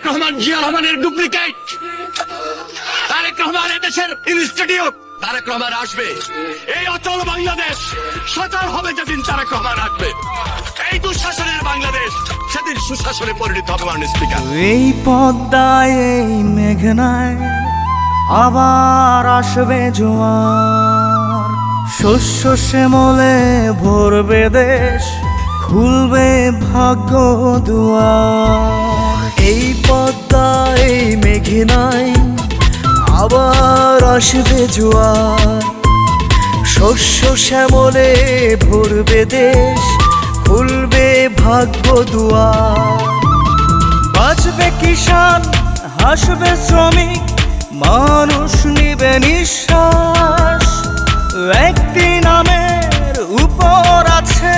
তারেক রহমান জিয়া রহমানের ডুপ্লিকেট। তারেক রহমান দেশের ইনস্টিটিউট। তারেক রহমান আসবে। এই অচল বাংলাদেশ সচল হবে যেদিন তারেক রহমান আসবে। এই দুঃশাসনের বাংলাদেশ সেদিন সুশাসনে পরিণত হবে মাননীয় স্পিকার। এই পদ্মায় এই মেঘনায় আবার আসবে জোয়ার। শস্য শ্যামলে ভরবে দেশ খুলবে ভাগ্য দুয়ার। এই পদ্মায় এই মেঘনায় আবার আসবে জোয়ার। শস্য শ্যামলে ভরবে দেশ, খুলবে ভাগ্য দুয়ার। বাঁচবে কিষান হাসবে শ্রমিক, মানুষ নিবে নিঃশ্বাস। একটি নামের উপর আছে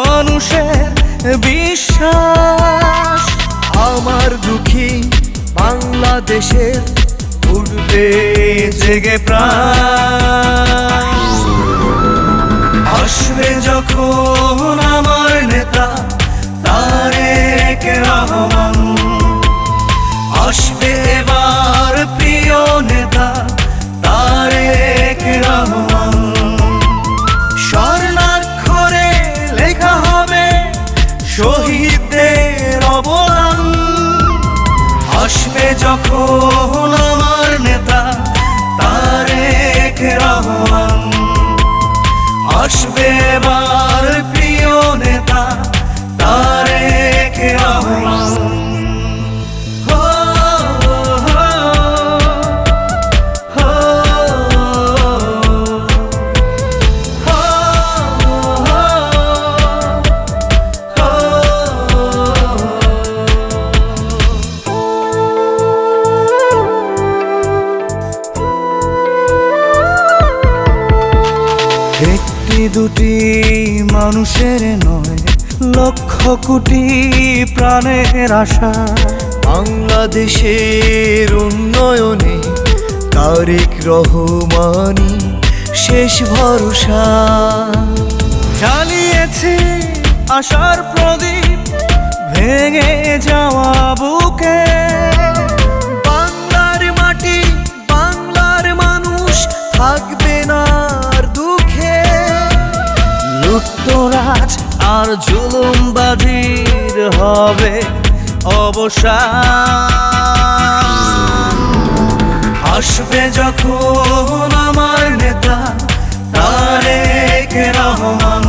মানুষের বিশ্বাস। আমার দুঃখী বাংলাদেশের উঠবে জেগে প্রাণ। আসবে যখন আমার এবার প্রিয় নেতা দুটি মানুষের নয় লক্ষ কোটি প্রাণের আশা। বাংলাদেশের উন্নয়নে তারেক রহমানি শেষ ভরসা। চালিয়েছি আশার প্রদীপ ভেঙে যাওয়া বুকে। আর জুলুমবাজির হবে অবসান। আসবে যখন আমার নেতা, তারেক রহমান।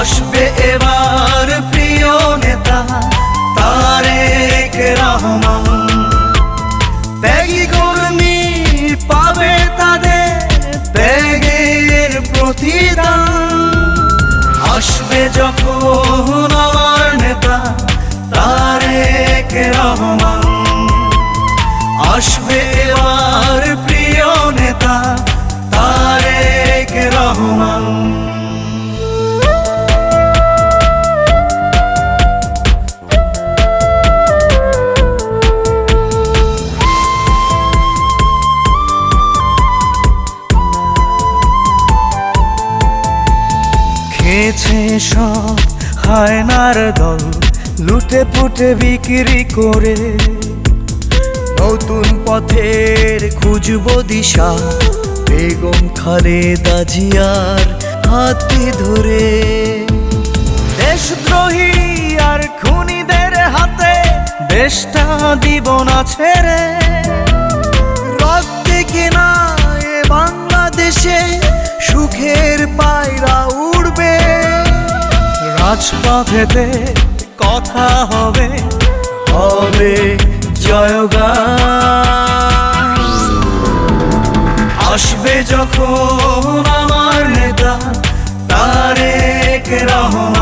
আসবে এবার প্রিয় নেতা, তারেক রহমান। তারেক রহমান। আসবে এবার প্রিয় নেতা তারেক রহমান। খেয়েছে সব হায়নার দল লুটে পুটে বিক্রি করে নতুন পথের খুঁজব দিশা। বেগম খালেদা জিয়ার হাতে ধরে। দেশদ্রোহী আর খুনিদের হাতে দেশটা দিব না ছেড়ে। রক্তে কেনা এ বাংলাদেশে সুখের পায়রা উড়বে। রাজপথেতে কথা হবে হবে জয়গান। আসবে যখন আমার নেতা তারেক রহমান।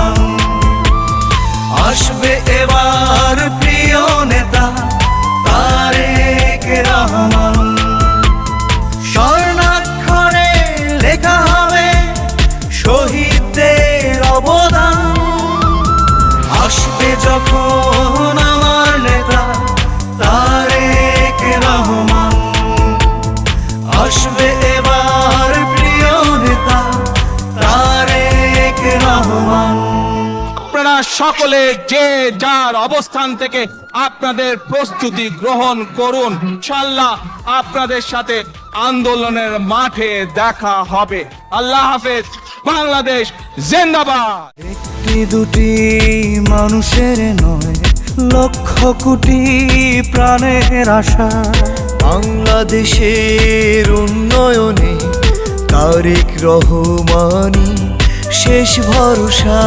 সকলে যে যার অবস্থান থেকে আপনাদের প্রস্তুতি গ্রহণ করুন ইনশাল্লাহ আপনাদের সাথে আন্দোলনের মাঠে দেখা হবে। আল্লাহ হাফেজ। বাংলাদেশ জিন্দাবাদ। একটি দুটি মানুষের নয়, লক্ষ কোটি প্রাণের আশা। বাংলাদেশের উন্নয়নে তারেক রহমানি শেষ ভরসা।